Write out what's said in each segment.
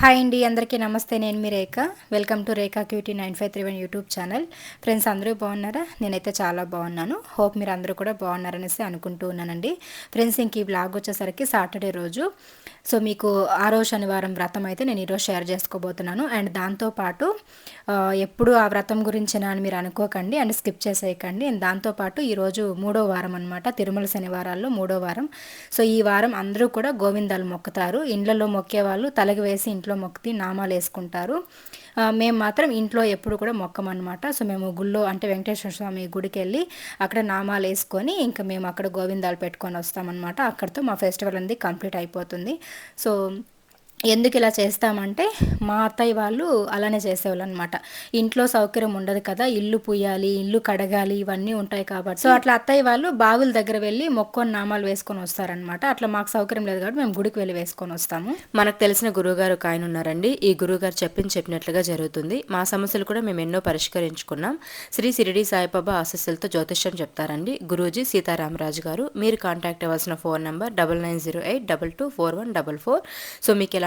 Hi అండి అందరికీ నమస్తే. నేను మీ Rekha. Welcome to Rekha cutie nine five three one YouTube channel. Friends అందరూ బాగున్నారా? నేనైతే చాలా బాగున్నాను. హోప్ మీరు అందరూ కూడా బాగున్నారనేసి అనుకుంటూ ఉన్నానండి. ఫ్రెండ్స్ ఇంక ఈ బ్లాగ్ వచ్చేసరికి సాటర్డే రోజు. సో మీకు ఆరో శనివారం వ్రతం అయితే నేను ఈరోజు షేర్ చేసుకోబోతున్నాను. అండ్ దాంతోపాటు ఎప్పుడు ఆ వ్రతం గురించి అని మీరు అనుకోకండి అండ్ స్కిప్ చేసేయకండి. అండ్ దాంతోపాటు ఈరోజు మూడో వారం అనమాట తిరుమల శనివారాల్లో మూడో వారం. సో ఈ వారం అందరూ కూడా గోవిందాలు మొక్కుతారు. ఇండ్లలో మొక్కే వాళ్ళు తలకి వేసి ఇంట్లో మొక్కి నామాలు వేసుకుంటారు. మేము మాత్రం ఇంట్లో ఎప్పుడు కూడా మొక్కమన్నమాట. సో మేము గుళ్ళో అంటే వెంకటేశ్వర స్వామి గుడికి వెళ్ళి అక్కడ నామాలు వేసుకొని ఇంకా మేము అక్కడ గోవిందాలు పెట్టుకొని వస్తామన్నమాట. అక్కడితో మా ఫెస్టివల్ అనేది కంప్లీట్ అయిపోతుంది. సో ఎందుకు ఇలా చేస్తామంటే మా అత్తయ్య వాళ్ళు అలానే చేసేవాళ్ళు అనమాట ఇంట్లో సౌకర్యం ఉండదు కదా ఇల్లు పుయ్యాలి ఇల్లు కడగాలి ఇవన్నీ ఉంటాయి కాబట్టి. సో అట్లా అత్తయ్య వాళ్ళు బావుల దగ్గర వెళ్ళి మొక్కొని నామాలు వేసుకొని వస్తారనమాట అట్లా మాకు సౌకర్యం లేదు కాబట్టి మేము గుడికి వెళ్ళి వేసుకొని వస్తాము. మనకు తెలిసిన గురువుగారు ఒక ఆయన ఉన్నారండి. ఈ గురువుగారు చెప్పింది చెప్పినట్లుగా జరుగుతుంది. మా సమస్యలు కూడా మేము ఎన్నో పరిష్కరించుకున్నాం. శ్రీ సిరిడి సాయిబాబా ఆశస్సులతో జ్యోతిష్యం చెప్తారండి. గురూజీ సీతారామరాజు గారు మీరు కాంటాక్ట్ అవ్వాల్సిన phone number double nine zero eight double two four one double four. So మీకు ఎలా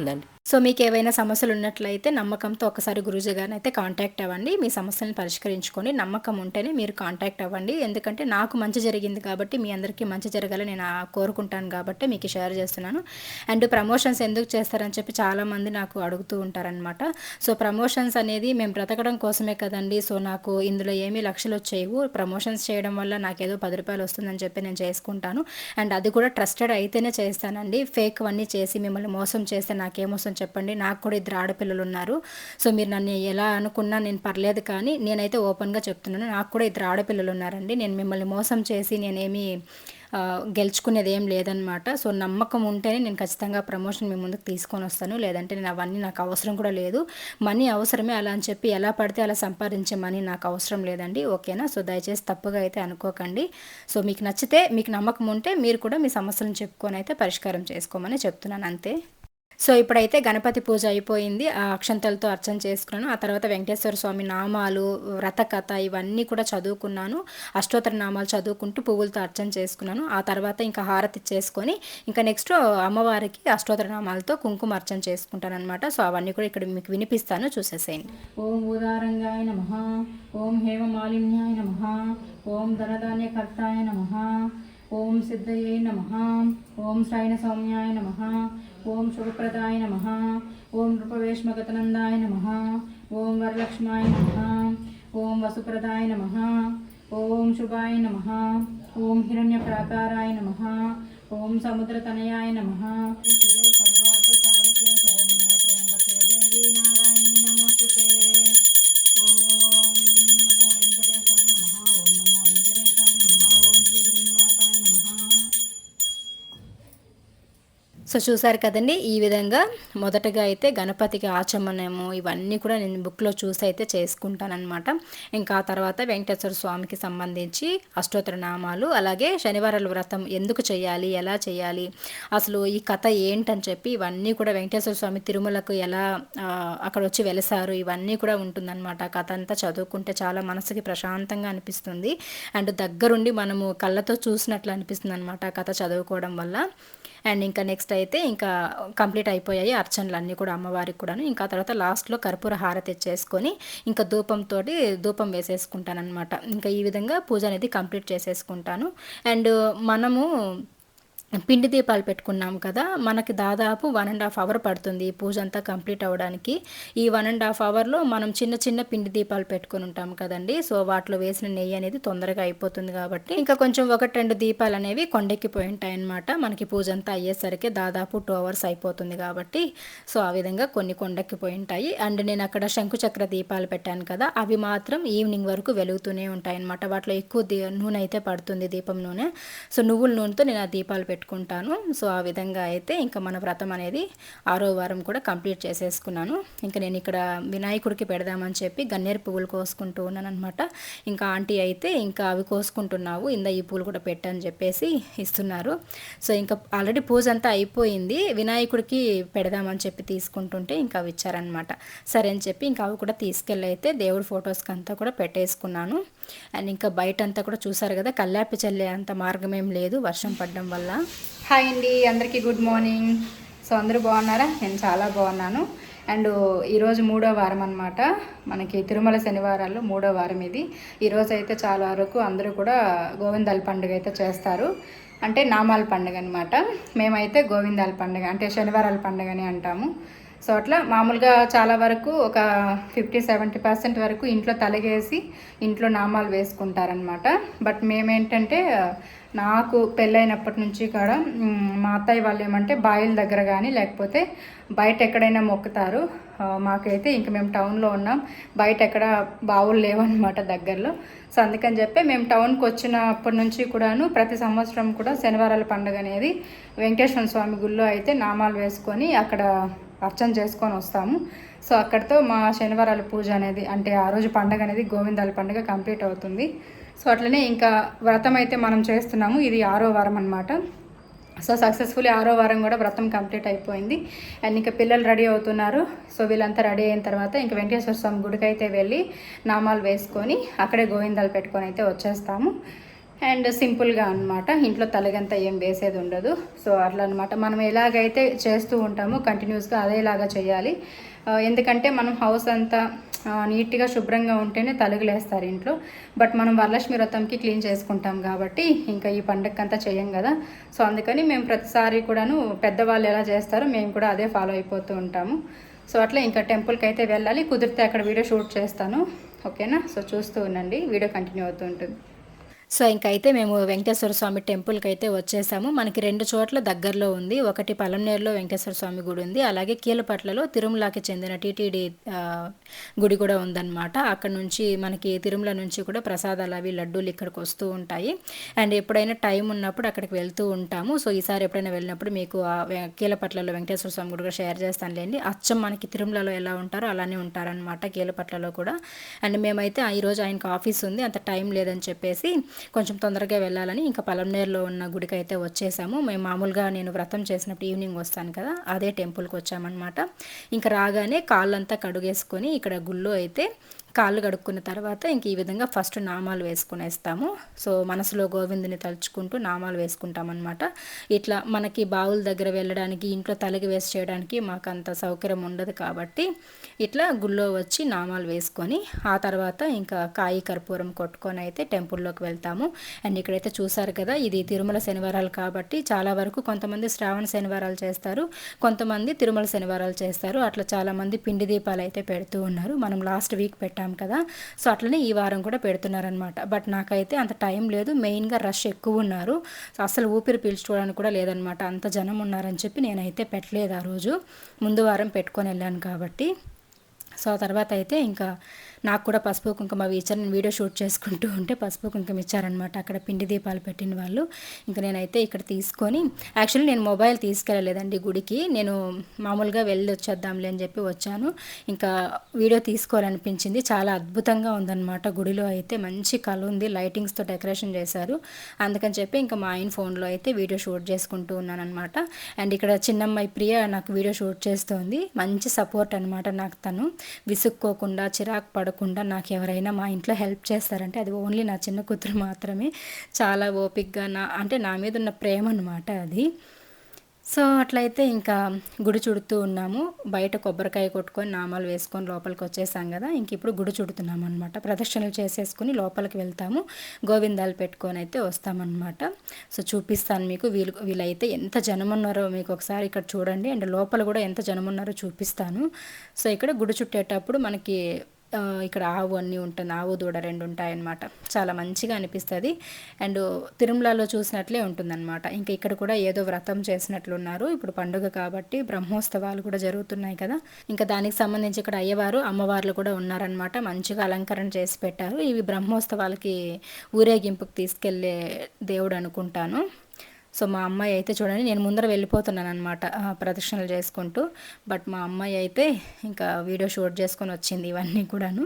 ఉందండి. సో మీకు ఏవైనా సమస్యలు ఉన్నట్లయితే నమ్మకంతో ఒకసారి గురుజీ గారిని అయితే కాంటాక్ట్ అవ్వండి. మీ సమస్యలను పరిష్కరించుకొని నమ్మకం ఉంటేనే మీరు కాంటాక్ట్ అవ్వండి. ఎందుకంటే నాకు మంచి జరిగింది కాబట్టి మీ అందరికీ మంచి జరగాలని నేను కోరుకుంటాను కాబట్టి మీకు షేర్ చేస్తున్నాను. అండ్ ప్రమోషన్స్ ఎందుకు చేస్తారని చెప్పి చాలామంది నాకు అడుగుతూ ఉంటారనమాట సో ప్రమోషన్స్ అనేది మేము బ్రతకడం కోసమే కదండి. సో నాకు ఇందులో ఏమీ లక్షలు వచ్చేవు ప్రమోషన్స్ చేయడం వల్ల నాకు ఏదో పది రూపాయలు వస్తుందని చెప్పి నేను చేసుకుంటాను. అండ్ అది కూడా ట్రస్టెడ్ అయితేనే చేస్తానండి. ఫేక్ అన్నీ చేసి మిమ్మల్ని మోసం చేస్తే నాకు నాకేమోసం చెప్పండి? నాకు కూడా ఇద్దరు ఆడపిల్లలు ఉన్నారు సో మీరు నన్ను ఎలా అనుకున్నా నేను పర్లేదు కానీ నేనైతే ఓపెన్గా చెప్తున్నాను. నాకు కూడా ఇద్దరు ఆడపిల్లలు ఉన్నారండి నేను మిమ్మల్ని మోసం చేసి నేనేమి గెలుచుకునేది ఏం లేదనమాట. సో నమ్మకం ఉంటేనే నేను ఖచ్చితంగా ప్రమోషన్ మీ ముందుకు తీసుకొని వస్తాను లేదంటే నేను అవన్నీ నాకు అవసరం కూడా లేదు. మనీ అవసరమే అలా అని చెప్పి ఎలా పడితే అలా సంపాదించే మనీ నాకు అవసరం లేదండి. ఓకేనా? సో దయచేసి తప్పుగా అయితే అనుకోకండి. సో మీకు నచ్చితే మీకు నమ్మకం ఉంటే మీరు కూడా మీ సమస్యలను చెప్పుకొని అయితే పరిష్కారం చేసుకోమని చెప్తున్నాను. అంతే. సో ఇప్పుడైతే గణపతి పూజ అయిపోయింది. ఆ అక్షంతలతో అర్చన చేసుకున్నాను. ఆ తర్వాత వెంకటేశ్వర స్వామి నామాలు వ్రతకథ ఇవన్నీ కూడా చదువుకున్నాను. అష్టోత్తర నామాలు చదువుకుంటూ పువ్వులతో అర్చన చేసుకున్నాను. ఆ తర్వాత ఇంకా హారతి చేసుకొని ఇంకా నెక్స్ట్ అమ్మవారికి అష్టోత్తర నామాలతో కుంకుమ అర్చన చేసుకుంటాను అనమాట సో అవన్నీ కూడా ఇక్కడ మీకు వినిపిస్తాను. చూసేసేయండి. ఓం ఉదారంగాయ నమ. ఓం హేమమాలిన్యాయ నమ. ఓం ధనధాన్యకర్తాయ నమ. ఓం సిద్ధయే నమ ఓం శ్రైన సౌమ్యాయ నమ ఓం శుభప్రదాయ నమ ఓం నృపవేష్మగతనందాయ నమ ఓం వరలక్ష్మాయ నమ ఓం వసుప్రదాయ నమ ఓం శుభాయ నమ ఓం హిరణ్యప్రాకారాయ నమ ఓం సముద్రతనయాయ నమ. సో చూసారు కదండి ఈ విధంగా మొదటగా అయితే గణపతికి ఆచమనము ఇవన్నీ కూడా నేను బుక్లో చూసి అయితే చేసుకుంటానమాట ఇంకా ఆ తర్వాత వెంకటేశ్వర స్వామికి సంబంధించి అష్టోత్తర నామాలు అలాగే శనివారాల వ్రతం ఎందుకు చేయాలి ఎలా చేయాలి అసలు ఈ కథ ఏంటని చెప్పి ఇవన్నీ కూడా వెంకటేశ్వర స్వామి తిరుమలకు ఎలా అక్కడ వచ్చి వెలసారు ఇవన్నీ కూడా ఉంటుందన్నమాట. కథ అంతా చదువుకుంటే చాలా మనసుకి ప్రశాంతంగా అనిపిస్తుంది. అండ్ దగ్గరుండి మనము కళ్ళతో చూసినట్లు అనిపిస్తుంది అనమాట కథ చదువుకోవడం వల్ల. అండ్ ఇంకా నెక్స్ట్ అయితే ఇంకా కంప్లీట్ అయిపోయాయి అర్చనలు అన్నీ కూడా అమ్మవారికి కూడాను. ఇంకా తర్వాత లాస్ట్లో కర్పూర హార తెచ్చేసుకొని ఇంకా ధూపంతో ధూపం వేసేసుకుంటాను ఇంకా ఈ విధంగా పూజ అనేది కంప్లీట్ చేసేసుకుంటాను. అండ్ మనము పిండి దీపాలు పెట్టుకున్నాం కదా మనకి దాదాపు వన్ అండ్ హాఫ్ అవర్ పడుతుంది ఈ పూజ అంతా కంప్లీట్ అవ్వడానికి ఈ వన్ అండ్ హాఫ్ అవర్లో మనం చిన్న చిన్న పిండి దీపాలు పెట్టుకుని ఉంటాం కదండి. సో వాటిలో వేసిన నెయ్యి అనేది తొందరగా అయిపోతుంది కాబట్టి ఇంకా కొంచెం ఒకటి రెండు దీపాలు అనేవి కొండెక్కిపోయి ఉంటాయి అనమాట మనకి పూజ అంతా అయ్యేసరికి దాదాపు టూ అవర్స్ అయిపోతుంది కాబట్టి సో ఆ విధంగా కొన్ని కొండెక్కిపోయి ఉంటాయి అండ్ నేను అక్కడ శంకుచక్ర దీపాలు పెట్టాను కదా అవి మాత్రం ఈవినింగ్ వరకు వెలుగుతూనే ఉంటాయి అనమాట వాటిలో ఎక్కువ నూనె అయితే పడుతుంది దీపం నూనె. సో నువ్వుల నూనెతో నేను ఆ దీపాలు పెట్టుకుంటాను. సో ఆ విధంగా అయితే ఇంకా మన వ్రతం అనేది ఆరో వారం కూడా కంప్లీట్ చేసేసుకున్నాను. ఇంకా నేను ఇక్కడ వినాయకుడికి పెడదామని చెప్పి గన్నేరు పువ్వులు కోసుకుంటూ ఉన్నాను అనమాట ఇంకా ఆంటీ అయితే ఇంకా అవి కోసుకుంటున్నావు ఇంద ఈ పూలు కూడా పెట్టని చెప్పేసి ఇస్తున్నారు. సో ఇంకా ఆల్రెడీ పూజ అంతా అయిపోయింది. వినాయకుడికి పెడదామని చెప్పి తీసుకుంటుంటే ఇంకా అవి ఇచ్చారనమాట సరే అని చెప్పి ఇంకా అవి కూడా తీసుకెళ్ళి అయితే దేవుడి ఫొటోస్కి అంతా కూడా పెట్టేసుకున్నాను. అండ్ ఇంకా బయట అంతా కూడా చూసారు కదా కల్లాపి చల్లే అంత మార్గం ఏం లేదు వర్షం పడడం వల్ల. హాయ్ అండి అందరికీ గుడ్ మార్నింగ్. సో అందరూ బాగున్నారా? నేను చాలా బాగున్నాను. అండ్ ఈరోజు మూడో వారం అనమాట మనకి తిరుమల శనివారాల్లో మూడో వారం ఇది. ఈరోజు అయితే చాలా వరకు అందరూ కూడా గోవిందాల పండుగ అయితే చేస్తారు. అంటే నామాల పండుగ అనమాట మేమైతే గోవిందాల పండుగ అంటే శనివారాల పండుగని అంటాము. సో అట్లా మామూలుగా చాలా వరకు ఒక ఫిఫ్టీ సెవెంటీ పర్సెంట్ వరకు ఇంట్లో తలగేసి ఇంట్లో నామాలు వేసుకుంటారనమాట బట్ మేమేంటంటే నాకు పెళ్ళైనప్పటి నుంచి కూడా మా అత్తయ్య వాళ్ళు ఏమంటే బాయిల దగ్గర కానీ లేకపోతే బయట ఎక్కడైనా మొక్కుతారు. మాకైతే ఇంక మేము టౌన్లో ఉన్నాం. బయట ఎక్కడ బావులు లేవన్నమాట దగ్గరలో. సో అందుకని చెప్పి మేము టౌన్కి వచ్చినప్పటి నుంచి కూడాను ప్రతి సంవత్సరం కూడా శనివారాల పండుగ అనేది వెంకటేశ్వర స్వామి గుళ్ళో అయితే నామాలు వేసుకొని అక్కడ అర్చన చేసుకొని వస్తాము. సో అక్కడితో మా శనివారాల పూజ అనేది అంటే ఆ రోజు పండగ అనేది గోవిందాల పండుగ కంప్లీట్ అవుతుంది. సో అట్లనే ఇంకా వ్రతం అయితే మనం చేస్తున్నాము. ఇది ఆరో వారం అనమాట సో సక్సెస్ఫుల్లీ ఆరో వారం కూడా వ్రతం కంప్లీట్ అయిపోయింది. అండ్ ఇంకా పిల్లలు రెడీ అవుతున్నారు. సో వీళ్ళంతా రెడీ అయిన తర్వాత ఇంకా వెంకటేశ్వర స్వామి గుడికి అయితే వెళ్ళి నామాలు వేసుకొని అక్కడే గోవిందాలు పెట్టుకొని అయితే వచ్చేస్తాము. అండ్ సింపుల్గా అన్నమాట. ఇంట్లో తలగంతా ఏం వేసేది ఉండదు. సో అట్లా అనమాట మనం ఎలాగైతే చేస్తూ ఉంటామో కంటిన్యూస్గా అదేలాగా చేయాలి. ఎందుకంటే మనం హౌస్ అంతా నీట్గా శుభ్రంగా ఉంటేనే తలుగులేస్తారు ఇంట్లో. బట్ మనం వరలక్ష్మి వ్రతంకి క్లీన్ చేసుకుంటాం కాబట్టి ఇంకా ఈ పండగకంతా చేయం కదా. సో అందుకని మేము ప్రతిసారి కూడాను పెద్దవాళ్ళు ఎలా చేస్తారో మేము కూడా అదే ఫాలో అయిపోతూ ఉంటాము. సో అట్లా ఇంకా టెంపుల్కి అయితే వెళ్ళాలి. కుదిరితే అక్కడ వీడియో షూట్ చేస్తాను. ఓకేనా? సో చూస్తూ ఉండండి. వీడియో కంటిన్యూ అవుతూ ఉంటుంది. సో ఇంకైతే మేము వెంకటేశ్వర స్వామి టెంపుల్కి అయితే వచ్చేసాము. మనకి రెండు చోట్ల దగ్గరలో ఉంది. ఒకటి పలంనేరులో వెంకటేశ్వర స్వామి గుడి ఉంది. అలాగే కీలపట్లలో తిరుమలకి చెందిన టీటీడీ గుడి కూడా ఉందన్నమాట. అక్కడ నుంచి మనకి తిరుమల నుంచి కూడా ప్రసాదాలు అవి లడ్డూలు ఇక్కడికి వస్తూ ఉంటాయి. అండ్ ఎప్పుడైనా టైం ఉన్నప్పుడు అక్కడికి వెళ్తూ ఉంటాము. సో ఈసారి ఎప్పుడైనా వెళ్ళినప్పుడు మీకు కీలపట్లలో వెంకటేశ్వర స్వామి గుడి కూడా షేర్ చేస్తానులేండి అచ్చం మనకి తిరుమలలో ఎలా ఉంటారో అలానే ఉంటారనమాట కీలపట్లలో కూడా. అండ్ మేమైతే ఈరోజు ఆయనకు ఆఫీస్ ఉంది. అంత టైం లేదని చెప్పేసి కొంచెం తొందరగా వెళ్ళాలని ఇంకా పలంనేరులో ఉన్న గుడికి అయితే వచ్చేసాము. మేము మామూలుగా నేను వ్రతం చేసినప్పుడు ఈవినింగ్ వస్తాను కదా అదే టెంపుల్కి వచ్చామన్నమాట. ఇంకా రాగానే కాళ్ళంతా కడుగేసుకొని ఇక్కడ గుళ్ళో అయితే కాళ్ళు కడుక్కున్న తర్వాత ఇంక ఈ విధంగా ఫస్ట్ నామాలు వేసుకునేస్తాము. సో మనసులో గోవిందుని తలుచుకుంటూ నామాలు వేసుకుంటామన్నమాట. ఇట్లా మనకి బావుల దగ్గర వెళ్ళడానికి ఇంట్లో తలకి వేసి చేయడానికి మాకు అంత సౌకర్యం ఉండదు కాబట్టి ఇట్లా గుళ్ళో వచ్చి నామాలు వేసుకొని ఆ తర్వాత ఇంకా కాయి కర్పూరం కొట్టుకొని అయితే టెంపుల్లోకి వెళ్తాము. అండ్ ఇక్కడైతే చూసారు కదా ఇది తిరుమల శనివారాలు కాబట్టి చాలా వరకు కొంతమంది శ్రావణ శనివారాలు చేస్తారు కొంతమంది తిరుమల శనివారాలు చేస్తారు. అట్లా చాలామంది పిండి దీపాలు అయితే పెడుతూ ఉన్నారు. మనం లాస్ట్ వీక్ పెట్టాం కదా. సో అట్లనే ఈ వారం కూడా పెడుతున్నారనమాట బట్ నాకైతే అంత టైం లేదు. మెయిన్గా రష్ ఎక్కువ ఉన్నారు. సో అసలు ఊపిరి పీల్చుకోవడానికి కూడా లేదనమాట అంత జనం ఉన్నారని చెప్పి నేనైతే పెట్టలేదు ఆ రోజు. ముందు వారం పెట్టుకొని వెళ్ళాను కాబట్టి. సో తర్వాత అయితే ఇంకా నాకు కూడా పసుపు కుంకుమ అవి ఇచ్చారు నేను వీడియో షూట్ చేసుకుంటూ ఉంటే పసుపు కుంకుమ ఇచ్చారనమాట అక్కడ పిండి దీపాలు పెట్టిన వాళ్ళు. ఇంకా నేనైతే ఇక్కడ తీసుకొని యాక్చువల్లీ నేను మొబైల్ తీసుకెళ్ళలేదండి గుడికి. నేను మామూలుగా వెళ్ళి వచ్చేద్దాంలే అని చెప్పి వచ్చాను. ఇంకా వీడియో తీసుకోవాలనిపించింది. చాలా అద్భుతంగా ఉందన్నమాట గుడిలో అయితే. మంచి కళ ఉంది. లైటింగ్స్తో డెకరేషన్ చేశారు. అందుకని చెప్పి ఇంకా మా ఆయన ఫోన్లో అయితే వీడియో షూట్ చేసుకుంటూ ఉన్నాను అనమాట అండ్ ఇక్కడ చిన్నమ్మాయి ప్రియ నాకు వీడియో షూట్ చేస్తోంది. మంచి సపోర్ట్ అనమాట నాకు తను. విసుక్కోకుండా చిరాకు పడకుండా నాకు ఎవరైనా మా ఇంట్లో హెల్ప్ చేస్తారంటే అది ఓన్లీ నా చిన్న కూతురు మాత్రమే. చాలా ఓపిక్గా నా అంటే నా మీద ఉన్న ప్రేమ అనమాట అది. సో అట్లయితే ఇంకా గుడి చుడుతూ ఉన్నాము. బయట కొబ్బరికాయ కొట్టుకొని నామాలు వేసుకొని లోపలికి వచ్చేసాం కదా. ఇంక ఇప్పుడు గుడి చుడుతున్నాం అనమాట ప్రదక్షిణలు చేసేసుకుని లోపలికి వెళ్తాము. గోవిందాలు పెట్టుకొని అయితే వస్తామన్నమాట. సో చూపిస్తాను మీకు వీళ్ళు వీళ్ళైతే ఎంత జనం ఉన్నారో మీకు ఒకసారి ఇక్కడ చూడండి. అండ్ లోపల కూడా ఎంత జనం ఉన్నారో చూపిస్తాను. సో ఇక్కడ గుడి చుట్టేటప్పుడు మనకి ఇక్కడ ఆవు అన్నీ ఉంటుంది ఆవు దూడ రెండు ఉంటాయన్నమాట. చాలా మంచిగా అనిపిస్తుంది. అండ్ తిరుమలలో చూసినట్లే ఉంటుందన్నమాట. ఇంకా ఇక్కడ కూడా ఏదో వ్రతం చేసినట్లున్నారు. ఇప్పుడు పండుగ కాబట్టి బ్రహ్మోత్సవాలు కూడా జరుగుతున్నాయి కదా. ఇంకా దానికి సంబంధించి ఇక్కడ అయ్యవారు అమ్మవార్లు కూడా ఉన్నారనమాట మంచిగా అలంకరణ చేసి పెట్టారు. ఇవి బ్రహ్మోత్సవాలకి ఊరేగింపుకి తీసుకెళ్ళే దేవుడు అనుకుంటాను. సో మా అమ్మాయి అయితే చూడండి నేను ముందర వెళ్ళిపోతున్నాను అనమాట ప్రదక్షిణలు చేసుకుంటూ. బట్ మా అమ్మాయి అయితే ఇంకా వీడియో షూట్ చేసుకొని వచ్చింది ఇవన్నీ కూడాను.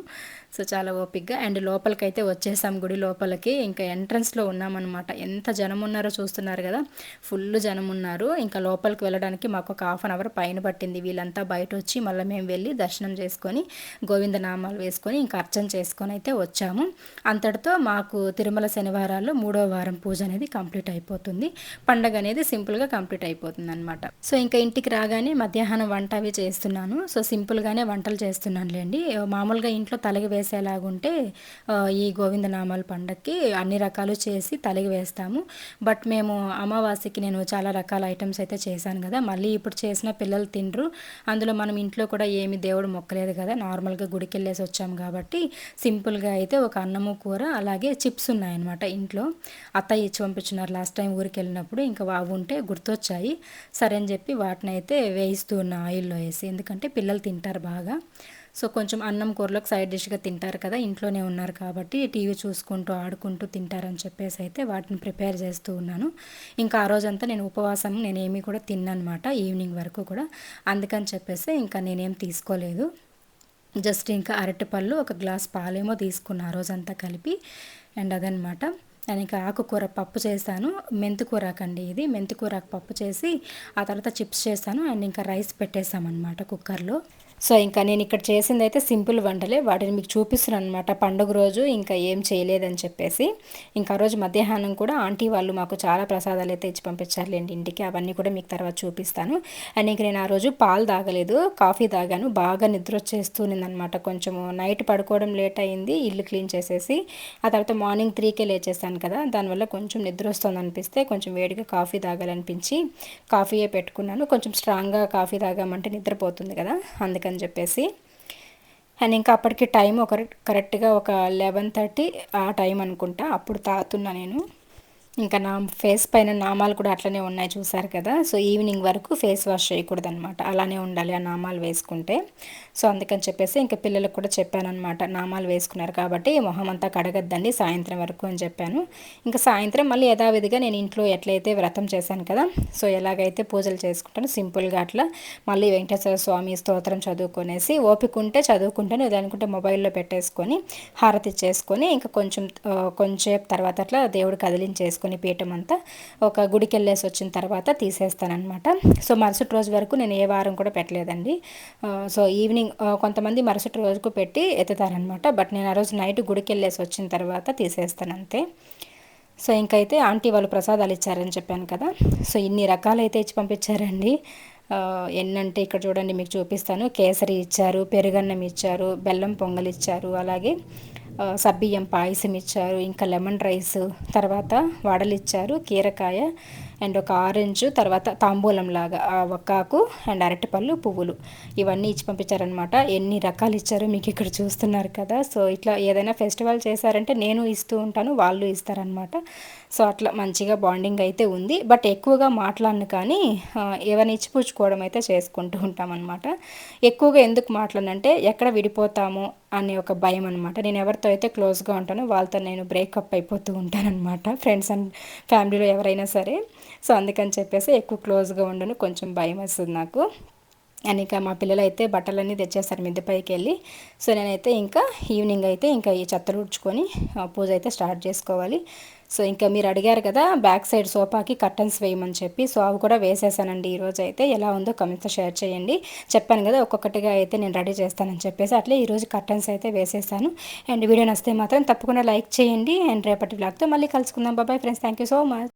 సో చాలా ఓపిక్గా అండ్ లోపలికైతే వచ్చేసాం గుడి లోపలికి. ఇంకా ఎంట్రన్స్లో ఉన్నామన్నమాట. ఎంత జనం ఉన్నారో చూస్తున్నారు కదా. ఫుల్ జనం ఉన్నారు ఇంకా లోపలికి వెళ్ళడానికి మాకు ఒక హాఫ్ అన్ అవర్ పైన పట్టింది. వీళ్ళంతా బయట వచ్చి మళ్ళీ మేము వెళ్ళి దర్శనం చేసుకొని గోవింద నామాలు వేసుకొని ఇంకా అర్చన చేసుకొని అయితే వచ్చాము. అంతటితో మాకు తిరుమల శనివారాల్లో మూడో వారం పూజ అనేది కంప్లీట్ అయిపోతుంది. పండగ అనేది సింపుల్గా కంప్లీట్ అయిపోతుంది అనమాట సో ఇంకా ఇంటికి రాగానే మధ్యాహ్నం వంట అవి చేస్తున్నాను. సో సింపుల్గానే వంటలు చేస్తున్నానులేండి. మామూలుగా ఇంట్లో తలగి వేసి చేసేలాగుంటే ఈ గోవిందనామాల పండక్కి అన్ని రకాలు చేసి తలిగి వేస్తాము. బట్ మేము అమావాస్యకి నేను చాలా రకాల ఐటమ్స్ అయితే చేశాను కదా. మళ్ళీ ఇప్పుడు చేసిన పిల్లలు తినరు. అందులో మనం ఇంట్లో కూడా ఏమి దేవుడు మొక్కలేదు కదా. నార్మల్గా గుడికి వెళ్ళేసి వచ్చాం కాబట్టి సింపుల్గా అయితే ఒక అన్నము కూర అలాగే చిప్స్ ఉన్నాయన్నమాట ఇంట్లో. అత్తయ్య ఇచ్చి పంపించున్నారు లాస్ట్ టైం ఊరికి వెళ్ళినప్పుడు ఇంకా అవి ఉంటే గుర్తొచ్చాయి. సరే అని చెప్పి వాటిని అయితే వేయిస్తూ ఉన్న ఆయిల్లో వేసి ఎందుకంటే పిల్లలు తింటారు బాగా. సో కొంచెం అన్నం కూరలోకి సైడ్ డిష్గా తింటారు కదా ఇంట్లోనే ఉన్నారు కాబట్టి టీవీ చూసుకుంటూ ఆడుకుంటూ తింటారని చెప్పేసి అయితే వాటిని ప్రిపేర్ చేస్తూ ఉన్నాను. ఇంకా ఆ రోజంతా నేను ఉపవాసం నేనేమి కూడా తిన్ననమాట ఈవినింగ్ వరకు కూడా. అందుకని చెప్పేసి ఇంకా నేనేం తీసుకోలేదు. జస్ట్ ఇంకా అరటిపళ్ళు ఒక గ్లాస్ పాలేమో తీసుకున్న ఆ రోజంతా కలిపి అండ్ అదనమాట. నేను ఇంకా ఆకుకూర పప్పు చేశాను. మెంతికూరాకండి ఇది. మెంతికూరకు పప్పు చేసి ఆ తర్వాత చిప్స్ చేశాను. అండ్ ఇంకా రైస్ పెట్టేశామన్నమాట కుక్కర్లో. సో ఇంకా నేను ఇక్కడ చేసింది అయితే సింపుల్ వంటలే. వాటిని మీకు చూపిస్తున్నాను అనమాట పండుగ రోజు ఇంకా ఏం చేయలేదని చెప్పేసి. ఇంకా ఆ రోజు మధ్యాహ్నం కూడా ఆంటీ వాళ్ళు మాకు చాలా ప్రసాదాలు అయితే ఇచ్చి పంపించారులేండి ఇంటికి. అవన్నీ కూడా మీకు తర్వాత చూపిస్తాను. అండ్ ఇంక నేను ఆ రోజు పాలు తాగలేదు. కాఫీ తాగాను. బాగా నిద్ర వచ్చేస్తుంది అనమాట కొంచెము నైట్ పడుకోవడం లేట్ అయింది. ఇల్లు క్లీన్ చేసేసి. ఆ తర్వాత మార్నింగ్ త్రీకే లేచేసాను కదా దానివల్ల కొంచెం నిద్ర వస్తుంది అనిపిస్తే కొంచెం వేడిగా కాఫీ తాగాలనిపించి కాఫీయే పెట్టుకున్నాను. కొంచెం స్ట్రాంగ్గా కాఫీ తాగామంటే నిద్రపోతుంది కదా అందుకని చెప్పేసి. అండ్ ఇంకా అప్పటికి టైం ఒక కరెక్ట్గా ఒక లెవెన్ థర్టీ ఆ టైం అనుకుంటా అప్పుడు తాగుతున్నా నేను. ఇంకా నా ఫేస్ పైన నామాలు కూడా అట్లనే ఉన్నాయి చూసారు కదా. సో ఈవినింగ్ వరకు ఫేస్ వాష్ చేయకూడదు అనమాట అలానే ఉండాలి ఆ నామాలు వేసుకుంటే. సో అందుకని చెప్పేసి ఇంకా పిల్లలకు కూడా చెప్పాను అనమాట నామాలు వేసుకున్నారు కాబట్టి మొహం అంతా కడగద్దండి సాయంత్రం వరకు అని చెప్పాను. ఇంకా సాయంత్రం మళ్ళీ యథావిధిగా నేను ఇంట్లో ఎట్లయితే వ్రతం చేశాను కదా సో ఎలాగైతే పూజలు చేసుకుంటాను సింపుల్గా అట్లా మళ్ళీ వెంకటేశ్వర స్వామి స్తోత్రం చదువుకునేసి ఓపిక ఉంటే చదువుకుంటాను. లేదనుకుంటే మొబైల్లో పెట్టేసుకొని హారతి చేసుకొని ఇంకా కొంచెం కొంచెం తర్వాత అట్లా దేవుడు కదిలించేసుకొని పీఠం అంతా ఒక గుడికి వెళ్ళేసి వచ్చిన తర్వాత తీసేస్తానమాట సో మరుసటి రోజు వరకు నేను ఏ వారం కూడా పెట్టలేదండి. సో ఈవినింగ్ కొంతమంది మరుసటి రోజుకు పెట్టి ఎత్తుతారనమాట బట్ నేను ఆ రోజు నైట్ గుడికి వెళ్ళేసి వచ్చిన తర్వాత తీసేస్తాను అంతే సో ఇంకైతే ఆంటీ వాళ్ళు ప్రసాదాలు ఇచ్చారని చెప్పాను కదా. సో ఇన్ని రకాలైతే ఇచ్చి పంపించారండి. ఎన్నంటే ఇక్కడ చూడండి మీకు చూపిస్తాను. కేసరి ఇచ్చారు పెరుగన్నం ఇచ్చారు బెల్లం పొంగల్ ఇచ్చారు అలాగే సబ్బియ్యం పాయసం ఇచ్చారు ఇంకా లెమన్ రైస్ తర్వాత వడలు ఇచ్చారు కీరకాయ అండ్ ఒక ఆరెంజ్ తర్వాత తాంబూలం లాగా ఒక్కాకు అండ్ అరటిపళ్ళు పువ్వులు. ఇవన్నీ ఇచ్చి పంపించారనమాట ఎన్ని రకాలు ఇచ్చారో మీకు ఇక్కడ చూస్తున్నారు కదా. సో ఇట్లా ఏదైనా ఫెస్టివల్ చేశారంటే నేను ఇస్తూ ఉంటాను వాళ్ళు ఇస్తారనమాట సో అట్లా మంచిగా బాండింగ్ అయితే ఉంది. బట్ ఎక్కువగా మాట్లాడను కానీ ఏమైనా ఇచ్చిపుచ్చుకోవడం అయితే చేసుకుంటూ ఉంటామన్నమాట ఎక్కువగా ఎందుకు మాట్లాడనంటే ఎక్కడ విడిపోతాము అనే ఒక భయం అనమాట నేను ఎవరితో అయితే క్లోజ్గా ఉంటానో వాళ్ళతో నేను బ్రేకప్ అయిపోతూ ఉంటానన్నమాట ఫ్రెండ్స్ అండ్ ఫ్యామిలీలో ఎవరైనా సరే. సో అందుకని చెప్పేసి ఎక్కువ క్లోజ్గా ఉండను. కొంచెం భయం వస్తుంది నాకు. అండ్ ఇంకా మా పిల్లలు అయితే బట్టలన్నీ తెచ్చేస్తారు మిద్దె పైకి వెళ్ళి సో నేనైతే ఇంకా ఈవినింగ్ అయితే ఇంకా ఈ చెత్తలు ఉడ్చుకొని పూజ అయితే స్టార్ట్ చేసుకోవాలి. సో ఇంకా మీరు అడిగారు కదా బ్యాక్ సైడ్ సోఫాకి కర్టన్స్ వేయమని చెప్పి సో అవి కూడా వేసేసానండి. ఈరోజు అయితే ఎలా ఉందో కమెంట్తో షేర్ చేయండి. చెప్పాను కదా ఒక్కొక్కటిగా అయితే నేను రెడీ చేస్తానని చెప్పేసి అట్లే ఈరోజు కర్టన్స్ అయితే వేసేసాను. అండ్ వీడియో నచ్చితే మాత్రం తప్పకుండా లైక్ చేయండి. అండ్ రేపటి బ్లాగ్తో మళ్ళీ కలుసుకుందాం. Bye bye friends thank you so much